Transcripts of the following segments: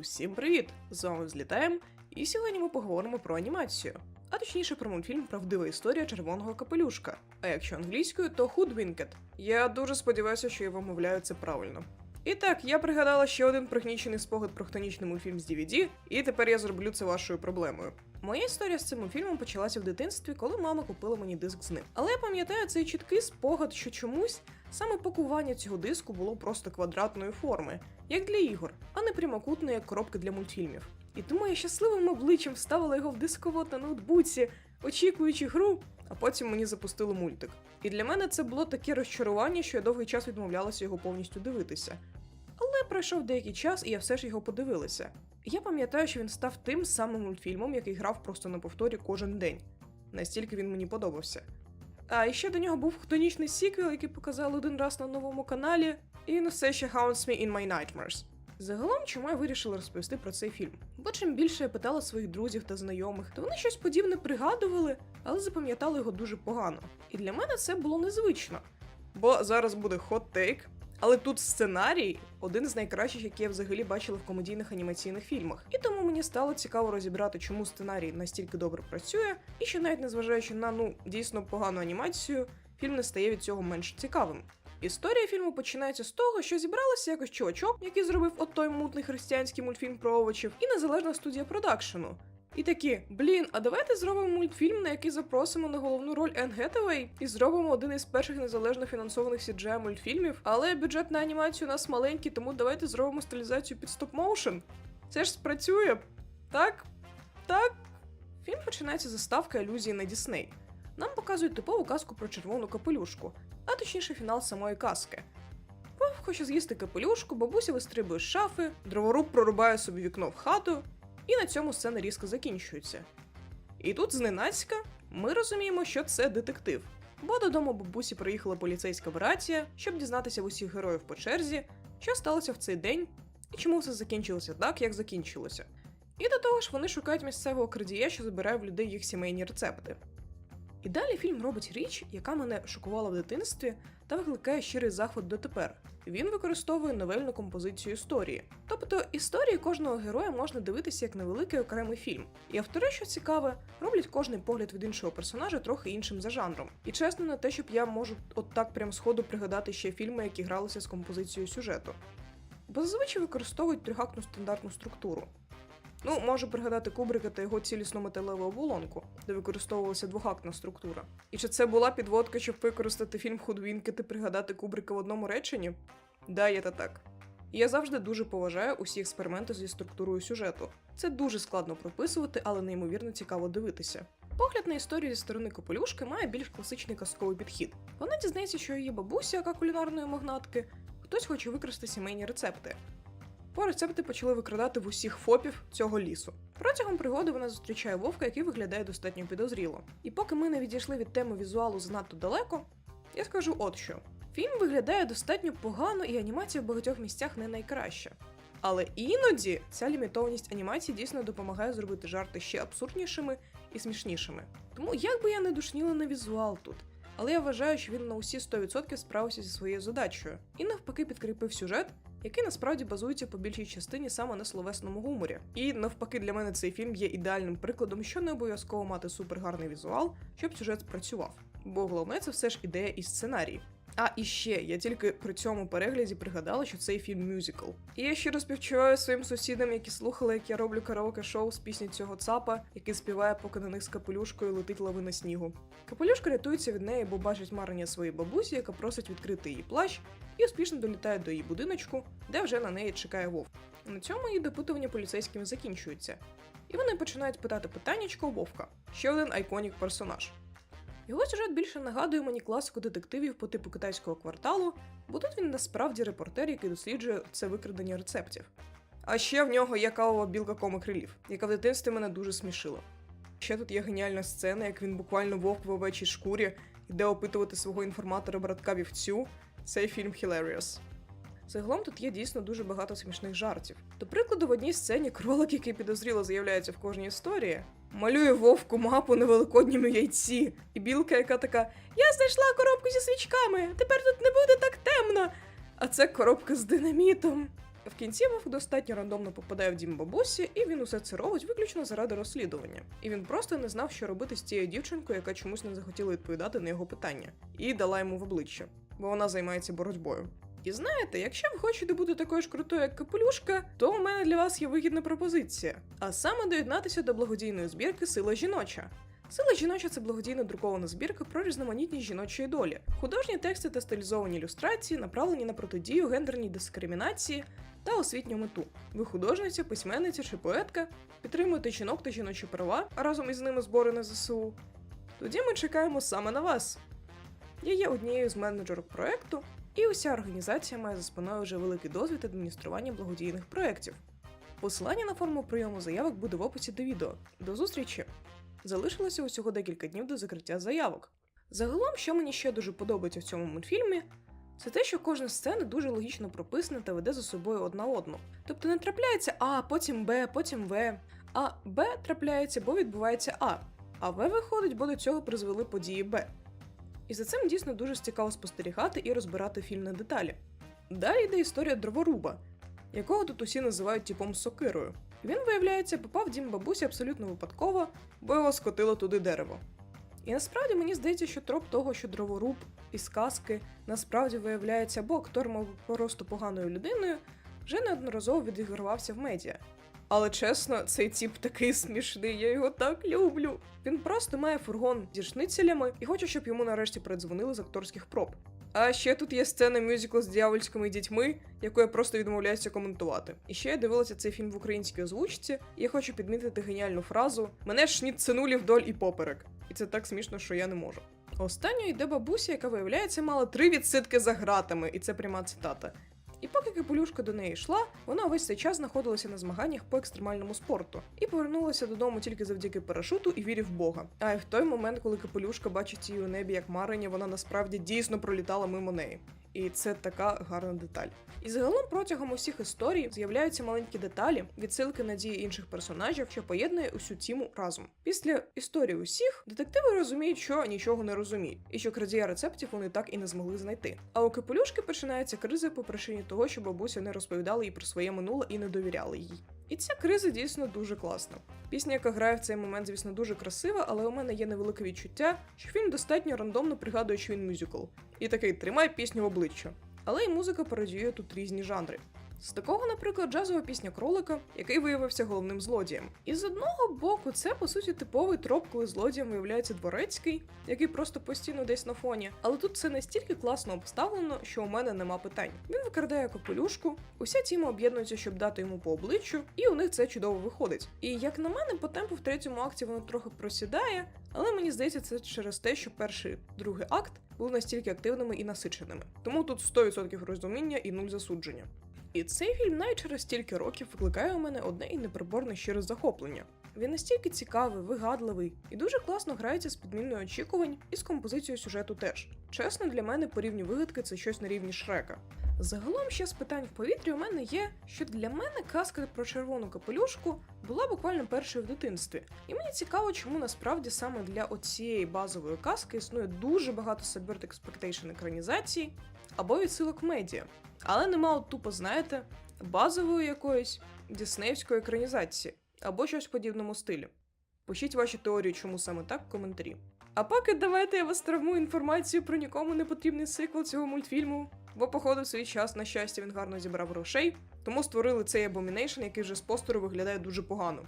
Усім привіт! З вами злітаєм, і сьогодні ми поговоримо про анімацію. А точніше про мультфільм Правдива історія червоного капелюшка. А якщо англійською, то Hoodwinked. Я дуже сподіваюся, що я вимовляю це правильно. І так, я пригадала ще один пригнічений спогад про хтонічний мультфільм з DVD, і тепер я зроблю це вашою проблемою. Моя історія з цим мультфільмом почалася в дитинстві, коли мама купила мені диск з ним. Але я пам'ятаю цей чіткий спогад, що чомусь саме пакування цього диску було просто квадратної форми, як для ігор, а не прямокутної, як коробки для мультфільмів. І тому я щасливим обличчям вставила його в дисковод на ноутбуці, очікуючи гру, а потім мені запустили мультик. І для мене це було таке розчарування, що я довгий час відмовлялася його повністю дивитися. Але пройшов деякий час, і я все ж його подивилася. Я пам'ятаю, що він став тим самим мультфільмом, який грав просто на повторі кожен день. Настільки він мені подобався. А і ще до нього був хтонічний сіквел, який показали один раз на новому каналі, і він все ще haunts me in my nightmares. Загалом, чому я вирішила розповісти про цей фільм? Бо чим більше я питала своїх друзів та знайомих, то вони щось подібне пригадували, але запам'ятали його дуже погано. І для мене це було незвично. Бо зараз буде take, але тут сценарій один з найкращих, які я взагалі бачила в комедійних анімаційних фільмах. І тому мені стало цікаво розібрати, чому сценарій настільки добре працює, і що навіть незважаючи на ну дійсно погану анімацію, фільм не стає від цього менш цікавим. Історія фільму починається з того, що зібралася якось чувачок, який зробив от той мутний християнський мультфільм про овочів, і незалежна студія продакшену. І такі, блін, а давайте зробимо мультфільм, на який запросимо на головну роль Енн Гетевей, і зробимо один із перших незалежно фінансованих CGI мультфільмів. Але бюджет на анімацію у нас маленький, тому давайте зробимо стилізацію під стоп-моушен. Це ж спрацює. Так? Так? Фільм починається з заставки алюзії на Дісней. Нам показують типову казку про червону капелюшку, а точніше фінал самої казки. Вовк хоче з'їсти капелюшку, бабуся вистрибує з шафи, дроворуб прорубає собі вікно в хату, і на цьому сцена різко закінчується. І тут зненацька ми розуміємо, що це детектив. Бо додому бабусі приїхала поліцейська братія, щоб дізнатися в усіх героїв по черзі, що сталося в цей день і чому все закінчилося так, як закінчилося. І до того ж вони шукають місцевого крадія, що забирає в людей їх сімейні рецепти. І далі фільм робить річ, яка мене шокувала в дитинстві та викликає щирий захват дотепер. Він використовує новельну композицію історії. Тобто історії кожного героя можна дивитися як невеликий окремий фільм. І автори, що цікаве, роблять кожний погляд від іншого персонажа трохи іншим за жанром. І чесно, не те, щоб я можу от так прям сходу пригадати ще фільми, які гралися з композицією сюжету. Бо зазвичай використовують трьохактну стандартну структуру. Ну, можу пригадати Кубрика та його цілісну металеву оболонку, де використовувалася двохактна структура. І чи це була підводка, щоб використати фільм Худвінки та пригадати Кубрика в одному реченні? Да, є та так. Я завжди дуже поважаю усі експерименти зі структурою сюжету. Це дуже складно прописувати, але неймовірно цікаво дивитися. Погляд на історію зі сторони Копелюшки має більш класичний казковий підхід. Вона дізнається, що її бабуся, яка кулінарної магнатки, хтось хоче використати сімейні рецепти. По рецепти почали викрадати в усіх фопів цього лісу. Протягом пригоди вона зустрічає вовка, який виглядає достатньо підозріло. І поки ми не відійшли від теми візуалу занадто далеко, я скажу от що: фільм виглядає достатньо погано, і анімація в багатьох місцях не найкраща. Але іноді ця лімітованість анімації дійсно допомагає зробити жарти ще абсурднішими і смішнішими. Тому як би я не душніла на візуал тут, але я вважаю, що він на усі 100% справився зі своєю задачею і навпаки підкріпив сюжет, який насправді базується по більшій частині саме на словесному гуморі. І навпаки, для мене цей фільм є ідеальним прикладом, що не обов'язково мати супергарний візуал, щоб сюжет спрацював. Бо головне це все ж ідея і сценарій. А і ще я тільки при цьому перегляді пригадала, що цей фільм мюзикл. І я щиро співчуваю своїм сусідам, які слухали, як я роблю караоке шоу з пісні цього цапа, який співає, поки на них з капелюшкою летить лавина снігу. Капелюшка рятується від неї, бо бачить марення своєї бабусі, яка просить відкрити її плащ, і успішно долітає до її будиночку, де вже на неї чекає вовк. На цьому її допитування поліцейськими закінчується. І вони починають питати питаннячко у вовка. Ще один айконік персонаж. Його сюжет більше нагадує мені класику детективів по типу китайського кварталу, бо тут він насправді репортер, який досліджує це викрадення рецептів. А ще в нього є кавова білка комик релів, яка в дитинстві мене дуже смішила. Ще тут є геніальна сцена, як він буквально вовк в овечій шкурі йде опитувати свого інформатора братка вівцю. Цей фільм Hilarious. Загалом тут є дійсно дуже багато смішних жартів. До прикладу, в одній сцені кролик, який підозріло з'являється в кожній історії, малює вовку мапу на великодньому яйці. І білка, яка така: Я знайшла коробку зі свічками, тепер тут не буде так темно. А це коробка з динамітом. В кінці Вовк достатньо рандомно попадає в дім бабусі, і він усе це робить виключно заради розслідування. І він просто не знав, що робити з тією дівчинкою, яка чомусь не захотіла відповідати на його питання, і дала йому в обличчя, бо вона займається боротьбою. І знаєте, якщо ви хочете бути такою ж крутою, як капелюшка, то у мене для вас є вигідна пропозиція. А саме доєднатися до благодійної збірки Сила жіноча. Сила жіноча це благодійна друкована збірка про різноманітність жіночої долі, художні тексти та стилізовані ілюстрації, направлені на протидію гендерній дискримінації та освітню мету. Ви художниця, письменниця чи поетка, підтримуєте жінок та жіночі права, а разом із ними збори на ЗСУ. Тоді ми чекаємо саме на вас. Я є однією з менеджерок проекту, і уся організація має за спиною вже великий досвід адміністрування благодійних проєктів. Посилання на форму прийому заявок буде в описі до відео. До зустрічі! Залишилося усього декілька днів до закриття заявок. Загалом, що мені ще дуже подобається в цьому мультфільмі, це те, що кожна сцена дуже логічно прописана та веде за собою одна одну. Тобто не трапляється А, потім Б, потім В, а Б трапляється, бо відбувається А, а В виходить, бо до цього призвели події Б. І за цим дійсно дуже цікаво спостерігати і розбирати фільм на деталі. Далі йде історія дроворуба, якого тут усі називають типом сокирою. Він, виявляється, попав в дім бабусі абсолютно випадково, бо його скотило туди дерево. І насправді мені здається, що троп того, що дроворуб із казки насправді виявляється або актор мав просто поганою людиною, вже неодноразово відігравався в медіа. Але чесно, цей тіп такий смішний, я його так люблю. Він просто має фургон зі шницелями і хоче, щоб йому нарешті передзвонили з акторських проб. А ще тут є сцена мюзиклу з дьявольськими дітьми, яку я просто відмовляюся коментувати. І ще я дивилася цей фільм в українській озвучці, і я хочу підмітити геніальну фразу: Мене ж шніценулі вдоль і поперек. І це так смішно, що я не можу. Останньою йде бабуся, яка виявляється мала три відсидки за гратами, і це пряма цитата. І поки капелюшка до неї йшла, вона весь цей час знаходилася на змаганнях по екстремальному спорту і повернулася додому тільки завдяки парашуту і вірі в Бога. А й в той момент, коли капелюшка бачить її у небі як марення, вона насправді дійсно пролітала мимо неї. І це така гарна деталь. І загалом протягом усіх історій з'являються маленькі деталі, відсилки на дії інших персонажів, що поєднує усю тіму разом. Після історії усіх детективи розуміють, що нічого не розуміють, і що крадія рецептів вони так і не змогли знайти. А у капелюшки починається криза по причині того, що бабуся не розповідала їй про своє минуле і не довіряла їй. І ця криза дійсно дуже класна. Пісня, яка грає в цей момент, звісно, дуже красива, але у мене є невелике відчуття, що фільм достатньо рандомно пригадує, що він мюзикл. І такий тримай пісню в обличчя. Але й музика пародіює тут різні жанри. З такого, наприклад, джазова пісня кролика, який виявився головним злодієм. І з одного боку, це по суті типовий троп, коли злодієм виявляється дворецький, який просто постійно десь на фоні. Але тут це настільки класно обставлено, що у мене нема питань. Він викрадає капелюшку, уся тіма об'єднується, щоб дати йому по обличчю, і у них це чудово виходить. І як на мене, по темпу в третьому акті воно трохи просідає, але мені здається, це через те, що перший другий акт були настільки активними і насиченими. Тому тут 100% розуміння і нуль засудження. І цей фільм навіть через стільки років викликає у мене одне і неприборне щире захоплення. Він настільки цікавий, вигадливий і дуже класно грається з підміною очікувань і з композицією сюжету теж. Чесно, для мене по рівню вигадки це щось на рівні Шрека. Загалом ще з питань в повітрі у мене є, що для мене казка про червону капелюшку була буквально першою в дитинстві. І мені цікаво, чому насправді саме для оцієї базової казки існує дуже багато Subvert Expectation екранізацій або відсилок медіа. Але нема от тупо, знаєте, базової якоїсь діснеївської екранізації або щось в подібному стилі. Пишіть ваші теорії, чому саме так в коментарі. А поки давайте я вас травмую інформацію про нікому не потрібний сиквел цього мультфільму, бо, походу, в свій час, на щастя, він гарно зібрав грошей, тому створили цей Abomination, який вже з постеру виглядає дуже погано.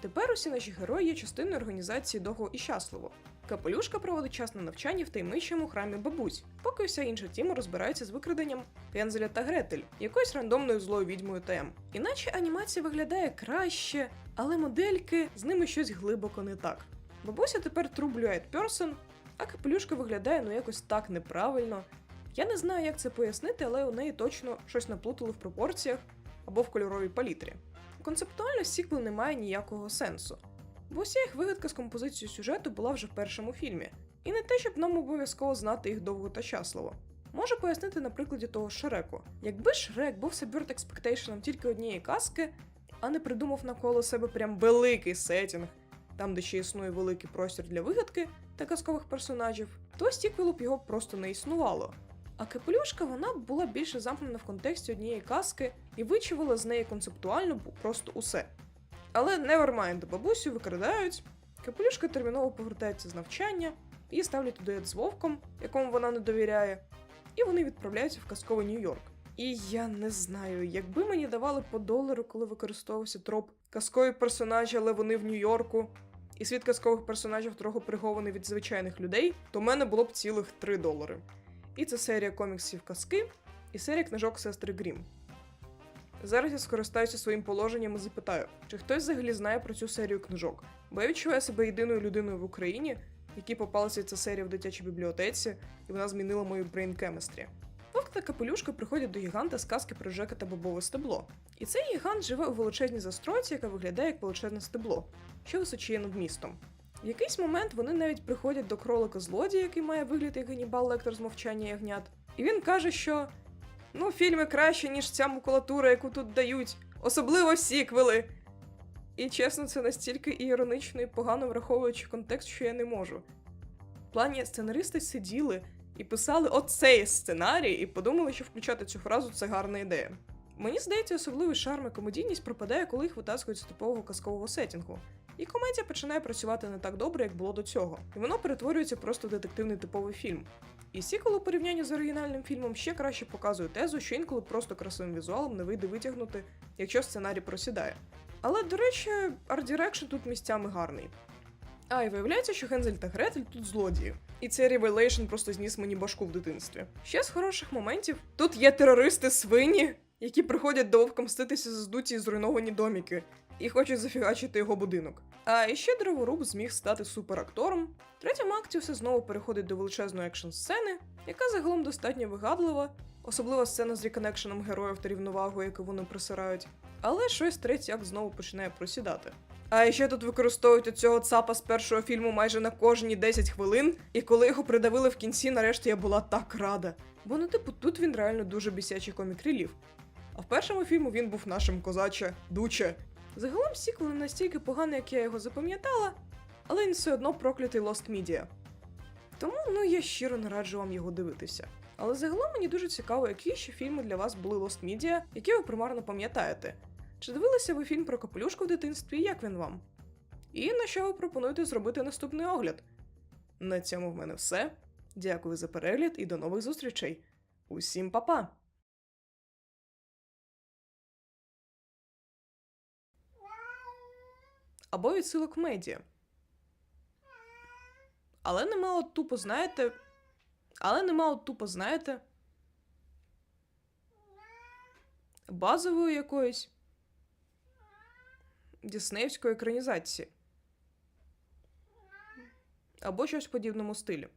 Тепер усі наші герої є частиною організації довго і щасливо. Капелюшка проводить час на навчанні в таємничому храмі бабусь, поки вся інша тіма розбирається з викраденням Гензеля та Гретель, якоюсь рандомною злою відьмою ТМ. Іначе анімація виглядає краще, але модельки з ними щось глибоко не так. Бабуся тепер Blue Eyed Person, а капелюшка виглядає ну якось так неправильно. Я не знаю, як це пояснити, але у неї точно щось наплутали в пропорціях або в кольоровій палітрі. Концептуально сіквел не має ніякого сенсу, бо вся їх вигадка з композицією сюжету була вже в першому фільмі, і не те, щоб нам обов'язково знати їх довго та щасливо. Можу пояснити на прикладі того Шреку. Якби Шрек був Subvert Expectation тільки однієї казки, а не придумав навколо себе прям великий сетінг, там де ще існує великий простір для вигадки та казкових персонажів, то стіквелу б його просто не існувало. А капелюшка вона була більше замкнена в контексті однієї казки і вичавила з неї концептуально просто усе. Але nevermind, бабусю викрадають, капелюшка терміново повертається з навчання, її ставлять дует з вовком, якому вона не довіряє, і вони відправляються в казковий Нью-Йорк. І я не знаю, якби мені давали по долару, коли використовувався троп казкові персонажі, але вони в Нью-Йорку, і світ казкових персонажів трохи прихований від звичайних людей, то в мене було б цілих 3 долари. І це серія коміксів казки, і серія книжок сестри Грім. Зараз я скористаюся своїм положенням і запитаю, чи хтось взагалі знає про цю серію книжок, бо я відчуваю себе єдиною людиною в Україні, якій попалася ця серія в дитячій бібліотеці, і вона змінила мою brain chemistry. Та капелюшка приходять до гіганта з казки про Жека та бобове стебло. І цей гігант живе у величезній застройці, яка виглядає як величезне стебло, що височіє над містом. В якийсь момент вони навіть приходять до кролика злодія, який має вигляд як Ганібал Лектор з мовчання ягнят. І він каже, що ну, фільми краще, ніж ця макулатура, яку тут дають, особливо сіквели. І чесно, це настільки іронично і погано враховуючи контекст, що я не можу. В плані сценаристи сиділи і писали оцей сценарій, і подумали, що включати цю фразу це гарна ідея. Мені здається, особливий шарм і комедійність пропадає, коли їх витаскують з типового казкового сеттінгу. І комедія починає працювати не так добре, як було до цього, і воно перетворюється просто в детективний типовий фільм. І сіквел у порівнянні з оригінальним фільмом ще краще показує тезу, що інколи просто красивим візуалом не вийде витягнути, якщо сценарій просідає. Але, до речі, арт-дирекшн тут місцями гарний. А, і виявляється, що Гензель та Гретель тут злодії. І цей ревелейшн просто зніс мені башку в дитинстві. Ще з хороших моментів тут є терористи свині, які приходять до мститися за здуті і зруйновані доміки, і хочуть зафігачити його будинок. А іще дроворуб зміг стати суперактором. В третьому акті все знову переходить до величезної екшн сцени, яка загалом достатньо вигадлива, особливо сцена з реконекшеном героїв та рівновагою, яку вони присирають. Але щось третій акт знову починає просідати. А ще тут використовують цього цапа з першого фільму майже на кожні 10 хвилин, і коли його придавили в кінці, нарешті я була так рада. Бо ну, типу, тут він реально дуже бісячий комік релів. А в першому фільму він був нашим козаче Дуче. Загалом сіквел не настільки поганий, як я його запам'ятала, але він все одно проклятий Lost Media. Тому ну я щиро не раджу вам його дивитися. Але загалом мені дуже цікаво, які ще фільми для вас були Lost Media, які ви примарно пам'ятаєте. Чи дивилися ви фільм про капелюшку в дитинстві, і як він вам? І на що ви пропонуєте зробити наступний огляд? На цьому в мене все. Дякую за перегляд і до нових зустрічей. Усім па-па! Або відсилок медіа. Але нема от тупо, знаєте. Але нема от тупо, знаєте. Базової якоїсь діснеївської екранізації. Або щось в подібному стилі.